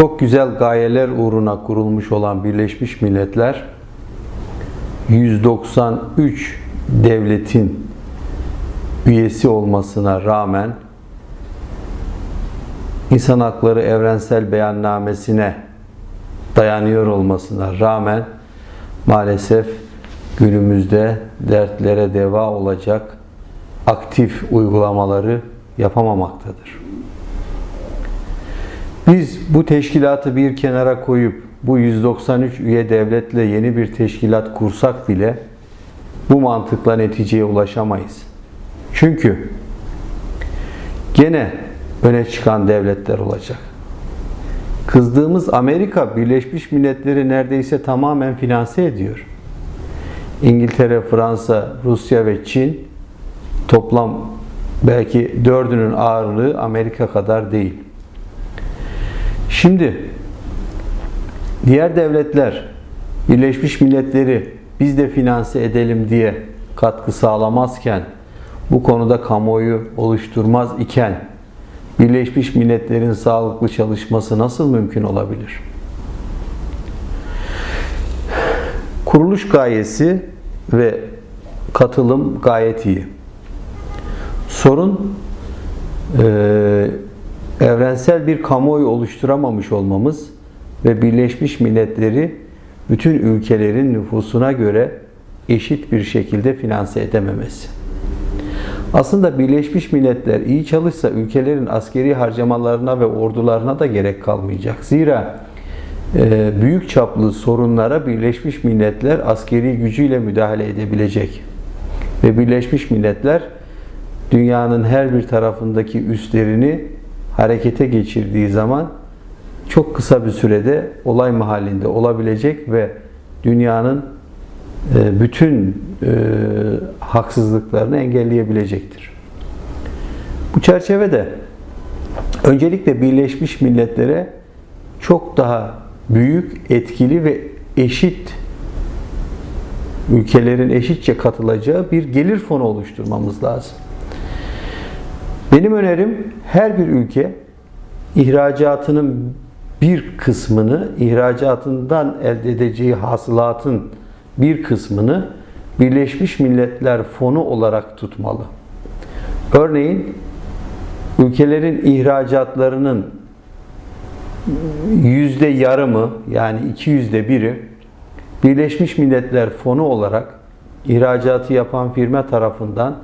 Çok güzel gayeler uğruna kurulmuş olan Birleşmiş Milletler 193 devletin üyesi olmasına rağmen İnsan Hakları Evrensel Beyannamesi'ne dayanıyor olmasına rağmen maalesef günümüzde dertlere deva olacak aktif uygulamaları yapamamaktadır. Biz bu teşkilatı bir kenara koyup bu 193 üye devletle yeni bir teşkilat kursak bile bu mantıkla neticeye ulaşamayız. Çünkü gene öne çıkan devletler olacak. Kızdığımız Amerika Birleşmiş Milletleri neredeyse tamamen finanse ediyor. İngiltere, Fransa, Rusya ve Çin toplam belki dördünün ağırlığı Amerika kadar değil. Şimdi diğer devletler Birleşmiş Milletleri biz de finanse edelim diye katkı sağlamazken bu konuda kamuoyu oluşturmaz iken Birleşmiş Milletler'in sağlıklı çalışması nasıl mümkün olabilir? Kuruluş gayesi ve katılım gayet iyi. Sorun evrensel bir kamuoyu oluşturamamış olmamız ve Birleşmiş Milletleri bütün ülkelerin nüfusuna göre eşit bir şekilde finanse edememesi. Aslında Birleşmiş Milletler iyi çalışsa ülkelerin askeri harcamalarına ve ordularına da gerek kalmayacak. Zira e, büyük çaplı sorunlara Birleşmiş Milletler askeri gücüyle müdahale edebilecek. Ve Birleşmiş Milletler dünyanın her bir tarafındaki üslerini harekete geçirdiği zaman çok kısa bir sürede olay mahallinde olabilecek ve dünyanın e, bütün e, haksızlıklarını engelleyebilecektir. Bu çerçevede öncelikle Birleşmiş Milletler'e çok daha büyük, etkili ve eşit ülkelerin eşitçe katılacağı bir gelir fonu oluşturmamız lazım. Benim önerim her bir ülke ihracatının bir kısmını, ihracatından elde edeceği hasılatın bir kısmını Birleşmiş Milletler Fonu olarak tutmalı. Örneğin ülkelerin ihracatlarının yüzde yarımı yani iki yüzde biri Birleşmiş Milletler Fonu olarak ihracatı yapan firma tarafından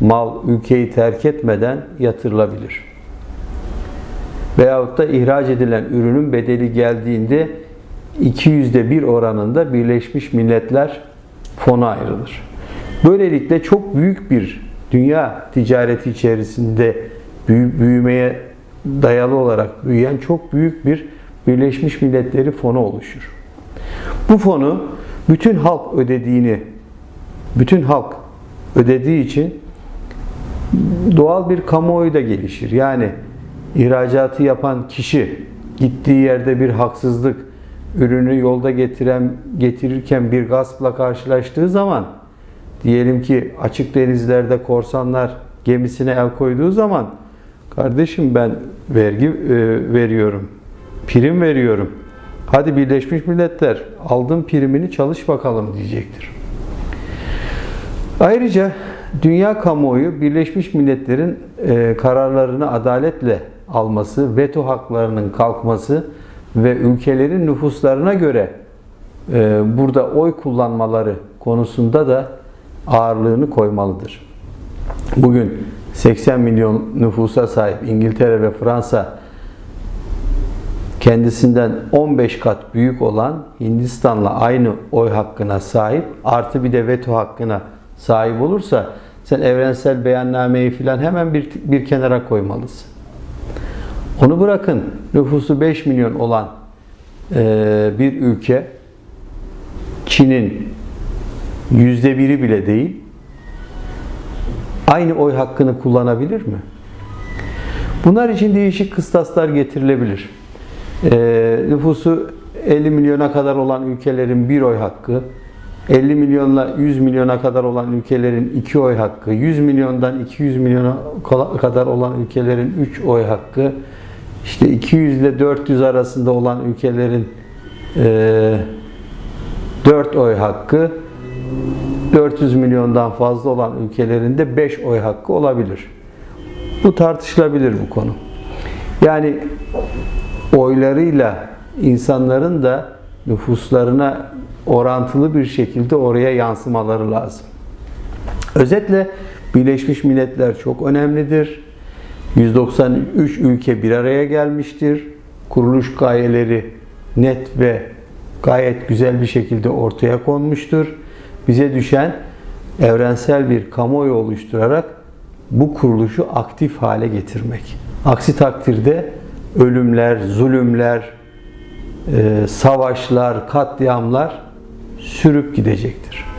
mal ülkeyi terk etmeden yatırılabilir. Veyahut da ihraç edilen ürünün bedeli geldiğinde 200'de bir oranında Birleşmiş Milletler fona ayrılır. Böylelikle çok büyük bir dünya ticareti içerisinde büyümeye dayalı olarak büyüyen çok büyük bir Birleşmiş Milletleri fonu oluşur. Bu fonu bütün halk ödediğini, bütün halk ödediği için doğal bir kamuoyu da gelişir. Yani ihracatı yapan kişi gittiği yerde bir haksızlık, ürünü yolda getiren getirirken bir gaspla karşılaştığı zaman diyelim ki açık denizlerde korsanlar gemisine el koyduğu zaman kardeşim ben vergi e, veriyorum, prim veriyorum. Hadi Birleşmiş Milletler aldığın primini çalış bakalım diyecektir. Ayrıca dünya kamuoyu Birleşmiş Milletler'in e, kararlarını adaletle alması, veto haklarının kalkması ve ülkelerin nüfuslarına göre e, burada oy kullanmaları konusunda da ağırlığını koymalıdır. Bugün 80 milyon nüfusa sahip İngiltere ve Fransa kendisinden 15 kat büyük olan Hindistan'la aynı oy hakkına sahip artı bir de veto hakkına sahip olursa sen evrensel beyannameyi filan hemen bir, bir kenara koymalısın. Onu bırakın nüfusu 5 milyon olan e, bir ülke Çin'in yüzde biri bile değil aynı oy hakkını kullanabilir mi? Bunlar için değişik kıstaslar getirilebilir. E, nüfusu 50 milyona kadar olan ülkelerin bir oy hakkı, 50 milyonla 100 milyona kadar olan ülkelerin 2 oy hakkı, 100 milyondan 200 milyona kadar olan ülkelerin 3 oy hakkı, işte 200 ile 400 arasında olan ülkelerin e, 4 oy hakkı 400 milyondan fazla olan ülkelerinde 5 oy hakkı olabilir. Bu tartışılabilir bu konu. Yani oylarıyla insanların da nüfuslarına orantılı bir şekilde oraya yansımaları lazım. Özetle Birleşmiş Milletler çok önemlidir. 193 ülke bir araya gelmiştir. Kuruluş gayeleri net ve gayet güzel bir şekilde ortaya konmuştur. Bize düşen evrensel bir kamuoyu oluşturarak bu kuruluşu aktif hale getirmek. Aksi takdirde ölümler, zulümler, savaşlar, katliamlar sürüp gidecektir.